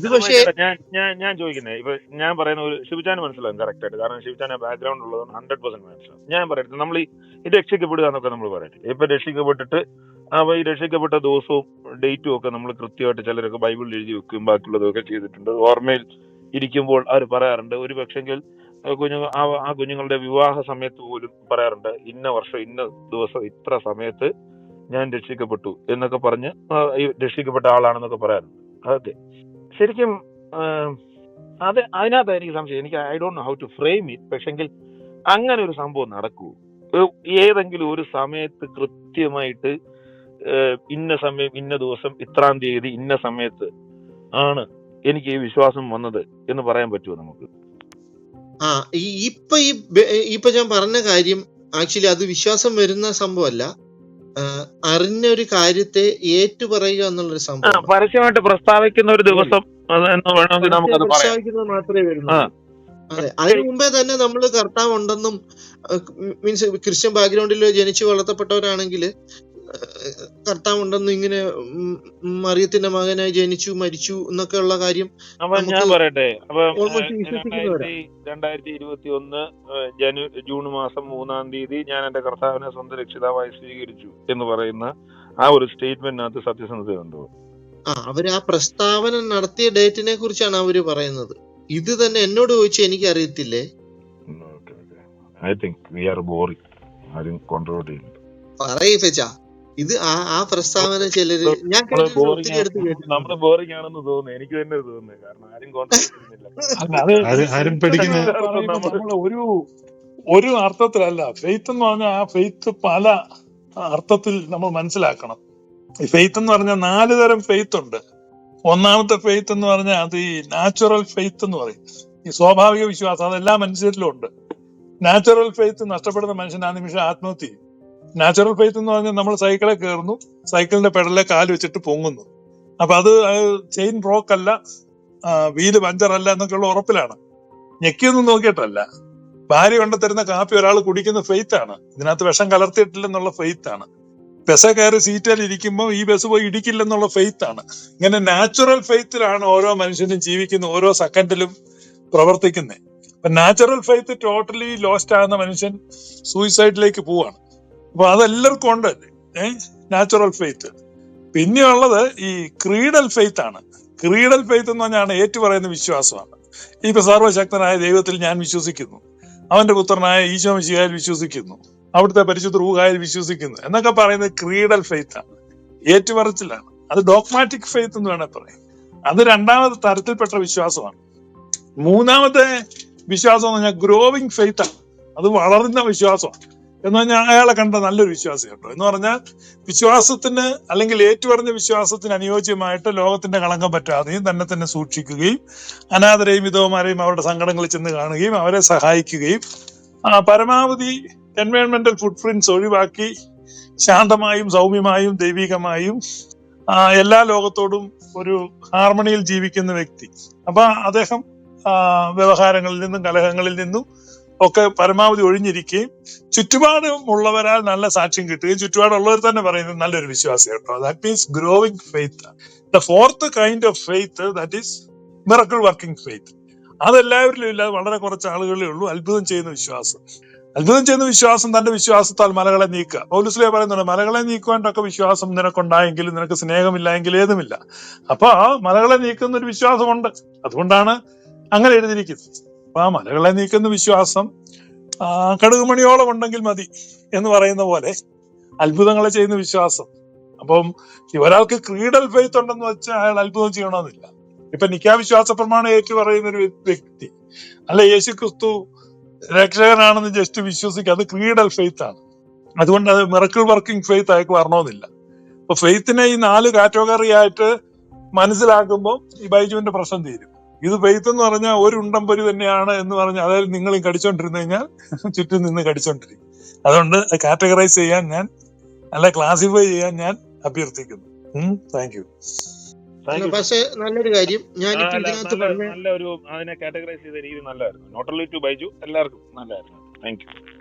ഇത് പക്ഷേ ഞാൻ ഞാൻ ഞാൻ ചോദിക്കുന്നത് ഇപ്പൊ ഞാൻ പറയുന്ന ഒരു ശിവചാൻ മനസ്സിലാവും കറക്റ്റ് ആയിട്ട്. കാരണം ശിവചാന ബാക്ക്ഗ്രൗണ്ട് ഉള്ളതുകൊണ്ട് ഹൺഡ്രഡ് പെർസെന്റ് മനസ്സിലാവും. ഞാൻ പറയട്ടെ നമ്മൾ ഈ ഇത് രക്ഷിക്കപ്പെടുക എന്നൊക്കെ നമ്മൾ പറയട്ടെ. ഇപ്പൊ രക്ഷിക്കപ്പെട്ടിട്ട് അപ്പൊ ഈ രക്ഷിക്കപ്പെട്ട ദിവസവും ഡേറ്റും ഒക്കെ നമ്മൾ കൃത്യമായിട്ട് ചിലരൊക്കെ ബൈബിളിൽ എഴുതി വെക്കുകയും ബാക്കിയുള്ളതൊക്കെ ചെയ്തിട്ടുണ്ട്. ഓർമ്മയിൽ ഇരിക്കുമ്പോൾ അവർ പറയാറുണ്ട് ഒരു പക്ഷെങ്കിൽ കുഞ്ഞു ആ കുഞ്ഞുങ്ങളുടെ വിവാഹ സമയത്ത് പോലും പറയാറുണ്ട് ഇന്ന വർഷം ഇന്ന ദിവസം ഇത്ര സമയത്ത് ഞാൻ രക്ഷിക്കപ്പെട്ടു എന്നൊക്കെ പറഞ്ഞ് രക്ഷിക്കപ്പെട്ട ആളാണെന്നൊക്കെ പറയാറുണ്ട്. അതൊക്കെ. ശരിക്കും അത് അതിനകത്ത് എനിക്ക് സംശയം എനിക്ക് I don't know how to frame it പക്ഷെങ്കിൽ അങ്ങനെ ഒരു സംഭവം നടക്കൂ. ഏതെങ്കിലും ഒരു സമയത്ത് കൃത്യമായിട്ട് ഇന്ന സമയം ഇന്ന ദിവസം ഇത്രാം തീയതി ഇന്ന സമയത്ത് ആണ് എനിക്ക് ഈ വിശ്വാസം വന്നത് എന്ന് പറയാൻ പറ്റുമോ നമുക്ക്? ആ ഈ ഇപ്പൊ ഈ ഇപ്പൊ ഞാൻ പറഞ്ഞ കാര്യം ആക്ച്വലി അത് വിശ്വാസം വരുന്ന സംഭവമല്ല. അറിഞ്ഞ ഒരു കാര്യത്തെ ഏറ്റുപറയുക എന്നുള്ളൊരു സംഭവം പരസ്യമായിട്ട് പ്രസ്താവിക്കുന്ന ഒരു ദിവസം പ്രസ്താവിക്കുന്നത് മാത്രമേ ആ. വരുന്നുള്ളൂ അതെ അതിനു മുമ്പേ തന്നെ നമ്മൾ കർത്താവ് ഉണ്ടെന്നും മീൻസ് ക്രിസ്ത്യൻ ബാക്ക്ഗ്രൗണ്ടിൽ ജനിച്ചു വളർത്തപ്പെട്ടവരാണെങ്കിൽ കർത്താവ് ഉണ്ടെന്ന് ഇങ്ങനെ മറിയത്തിന്റെ മകനായി ജനിച്ചു മരിച്ചു എന്നൊക്കെ ഉള്ള കാര്യം അപ്പൊ ഞാൻ പറയട്ടെ. രണ്ടായിരത്തി ഇരുപത്തി ഒന്ന് ജനു ജൂൺ മാസം മൂന്നാം തീയതി ഞാൻ എന്റെ കർത്താവിനെ സ്വന്തം രക്ഷിതാവായി സ്വീകരിച്ചു എന്ന് പറയുന്ന ആ ഒരു സ്റ്റേറ്റ്മെന്റിനകത്ത് സത്യസന്ധതയുണ്ടോ? ആ അവർ ആ പ്രസ്താവന നടത്തിയ ഡേറ്റിനെ കുറിച്ചാണ് അവർ പറയുന്നത്. ഇത് തന്നെ എന്നോട് ചോദിച്ചാൽ എനിക്ക് അറിയത്തില്ലേ I think we are boring ആരും കോൺട്രോൾ ചെയ്യുന്നു പറയേ ഫെച്ച ഇത് ആ ആ പ്രസ്താവന ചിലര് ഞാൻ നമ്മൾ ബോറിംഗ് ഒത്തിരി അടുത്ത് നമ്മൾ ബോറിംഗ് ആണെന്ന് തോന്നുന്നു. എനിക്ക് തന്നെ തോന്നുന്നു. കാരണം ആരും നമ്മൾ ഒരു ഒരു അർത്ഥത്തിലല്ല. ഫെയ്ത്ത് എന്ന് പറഞ്ഞാൽ ആ ഫെയ്ത്ത് പല അർത്ഥത്തിൽ നമ്മൾ മനസ്സിലാക്കണം. ഈ ഫെയ്ത്ത് എന്ന് പറഞ്ഞാൽ നാല് തരം ഫെയ്ത്ത് ഉണ്ട്. ഒന്നാമത്തെ ഫെയ്ത്ത് എന്ന് പറഞ്ഞാൽ അത് ഈ നാച്ചുറൽ ഫെയ്ത്ത് എന്ന് പറയും. ഈ സ്വാഭാവിക വിശ്വാസം അതെല്ലാ മനുഷ്യരിലും ഉണ്ട്. നാച്ചുറൽ ഫെയ്ത്ത് നഷ്ടപ്പെടുന്ന മനുഷ്യൻ ആ നിമിഷം ആത്മഹത്യ ചെയ്യും. നാച്ചുറൽ ഫെയ്ത്ത് എന്ന് പറഞ്ഞാൽ നമ്മൾ സൈക്കിളെ കയറുന്നു സൈക്കിളിന്റെ പെടലെ കാൽ വെച്ചിട്ട് പൊങ്ങുന്നു. അപ്പൊ അത് ചെയിൻ ബ്രോക്ക് അല്ല വീൽ പഞ്ചർ അല്ല എന്നൊക്കെയുള്ള ഉറപ്പിലാണ്. ഞെക്കിയൊന്നും നോക്കിയിട്ടല്ല. ഭാര്യ കൊണ്ടുതരുന്ന കാപ്പി ഒരാൾ കുടിക്കുന്ന ഫെയ്ത്ത് ആണ് ഇതിനകത്ത് വിഷം കലർത്തിയിട്ടില്ലെന്നുള്ള ഫെയ്ത്ത് ആണ് ബസ് കയറി സീറ്റിൽ ഇരിക്കുമ്പോൾ ഈ ബസ് പോയി ഇടിക്കില്ലെന്നുള്ള ഫെയ്ത്ത് ആണ് ഇങ്ങനെ നാച്ചുറൽ ഫെയ്ത്തിലാണ് ഓരോ മനുഷ്യനും ജീവിക്കുന്ന ഓരോ സെക്കൻഡിലും പ്രവർത്തിക്കുന്നത് അപ്പൊ നാച്ചുറൽ ഫെയ്ത്ത് ടോട്ടലി ലോസ്റ്റ് ആകുന്ന മനുഷ്യൻ സൂയിസൈഡിലേക്ക് പോവാണ്. അപ്പൊ അതെല്ലാവർക്കും ഉണ്ട്. നാച്ചുറൽ ഫെയ്ത്ത് പിന്നെയുള്ളത് ഈ ക്രീഡൽ ഫെയ്ത്ത് ആണ്. ക്രീഡൽ ഫെയ്ത്ത് എന്ന് പറഞ്ഞാൽ ഏറ്റുപറയുന്ന വിശ്വാസമാണ്. ഇപ്പൊ സർവശക്തനായ ദൈവത്തിൽ ഞാൻ വിശ്വസിക്കുന്നു. അവന്റെ പുത്രനായ ഈശോ മിശിഹായിൽ വിശ്വസിക്കുന്നു. അവിടുത്തെ പരിശുദ്ധ റൂഹായിൽ വിശ്വസിക്കുന്നു. എന്നൊക്കെ പറയുന്നത് ക്രീഡൽ ഫെയ്ത്ത് ആണ്. ഏറ്റുപറച്ചിലാണ്. അത് ഡോക്മാറ്റിക് ഫെയ്ത്ത് എന്ന് വേണേൽ പറയാം. അത് രണ്ടാമത്തെ തരത്തിൽപ്പെട്ട വിശ്വാസമാണ്. മൂന്നാമത്തെ വിശ്വാസം എന്ന് പറഞ്ഞാൽ ഗ്രോവിങ് ഫെയ്ത്ത് ആണ്. അത് വളർന്ന വിശ്വാസമാണ്. എന്ന് പറഞ്ഞാൽ അയാളെ കണ്ട നല്ലൊരു വിശ്വാസി കേട്ടോ എന്ന് പറഞ്ഞാൽ വിശ്വാസത്തിന് അല്ലെങ്കിൽ ഏറ്റുപറഞ്ഞ വിശ്വാസത്തിന് അനുയോജ്യമായിട്ട് ലോകത്തിന്റെ കളങ്കം പറ്റാതെയും തന്നെ തന്നെ സൂക്ഷിക്കുകയും അനാഥരെയും വിധവമാരെയും അവരുടെ സങ്കടങ്ങളിൽ ചെന്ന് കാണുകയും അവരെ സഹായിക്കുകയും പരമാവധി എൻവയോൺമെന്റൽ ഫുട് പ്രിന്റ്സ് ഒഴിവാക്കി ശാന്തമായും സൗമ്യമായും ദൈവികമായും എല്ലാ ലോകത്തോടും ഒരു ഹാർമണിയിൽ ജീവിക്കുന്ന വ്യക്തി. അപ്പൊ അദ്ദേഹം വ്യവഹാരങ്ങളിൽ നിന്നും കലഹങ്ങളിൽ നിന്നും ഒക്കെ പരമാവധി ഒഴിഞ്ഞിരിക്കുകയും ചുറ്റുപാടുമുള്ളവരാൽ നല്ല സാക്ഷ്യം കിട്ടുകയും ചുറ്റുപാടുള്ളവർ തന്നെ പറയുന്നത് നല്ലൊരു വിശ്വാസം കേട്ടോ. That means growing faith the fourth kind of faith that is miracle working faith അതെല്ലാവരിലും ഇല്ല വളരെ കുറച്ച് ആളുകളേ ഉള്ളൂ. അത്ഭുതം ചെയ്യുന്ന വിശ്വാസം. അത്ഭുതം ചെയ്യുന്ന വിശ്വാസം തന്റെ വിശ്വാസത്താൽ മലകളെ നീക്കുക. പൗലുസ്ലിയ പറയുന്നുണ്ട് മലകളെ നീക്കുവാനൊക്കെ വിശ്വാസം നിനക്കുണ്ടായെങ്കിലും നിനക്ക് സ്നേഹമില്ലായെങ്കിൽ ഏതുമില്ല. അപ്പൊ മലകളെ നീക്കുന്ന ഒരു വിശ്വാസമുണ്ട്. അതുകൊണ്ടാണ് അങ്ങനെ എഴുതിയിരിക്കുന്നത്. അപ്പൊ ആ മലകളെ നീക്കുന്ന വിശ്വാസം കടുകുമണിയോളം ഉണ്ടെങ്കിൽ മതി എന്ന് പറയുന്ന പോലെ അത്ഭുതങ്ങളെ ചെയ്യുന്ന വിശ്വാസം. അപ്പം ഒരാൾക്ക് ക്രീഡൽ ഫെയ്ത്ത് ഉണ്ടെന്ന് വെച്ചാൽ അയാൾ അത്ഭുതം ചെയ്യണമെന്നില്ല. ഇപ്പൊ നിക്കാ വിശ്വാസ പ്രമാണം ഏറ്റു പറയുന്ന ഒരു വ്യക്തി. അല്ല യേശു ക്രിസ്തു രക്ഷകനാണെന്ന് ജസ്റ്റ് വിശ്വസിക്കുക അത് ക്രീഡൽ ഫെയ്ത്ത് ആണ്. അതുകൊണ്ട് അത് മിറക്കിൾ വർക്കിംഗ് ഫെയ്ത്ത് അയാൾക്ക് വരണമെന്നില്ല. അപ്പൊ ഫെയ്ത്തിനെ ഈ നാല് കാറ്റഗറി ആയിട്ട് മനസ്സിലാക്കുമ്പോൾ ഈ ബൈജുവിന്റെ പ്രശ്നം തീരും. ഇത് പെയ്ത്തെന്ന് എന്ന് പറഞ്ഞാൽ ഒരു ഉണ്ടം പൊരി തന്നെയാണ് എന്ന് പറഞ്ഞാൽ അതായത് നിങ്ങൾ കടിച്ചോണ്ടിരുന്നു കഴിഞ്ഞാൽ ചുറ്റും നിന്ന് കടിച്ചോണ്ടിരിക്കും. അതുകൊണ്ട് കാറ്റഗറൈസ് ചെയ്യാൻ ഞാൻ അല്ല ക്ലാസിഫൈ ചെയ്യാൻ ഞാൻ അഭ്യർത്ഥിക്കുന്നു. താങ്ക് യു പക്ഷേ നല്ലൊരു കാര്യം. ഞാൻ നല്ല പറഞ്ഞ നല്ല ഒരു അതിനെ കാറ്റഗറൈസ് ചെയ്ത രീതി നല്ലതായിരുന്നു. നോട്ട് ഓൺലി ടു ബൈജു എല്ലാവർക്കും നല്ലതായിരുന്നു. Thank you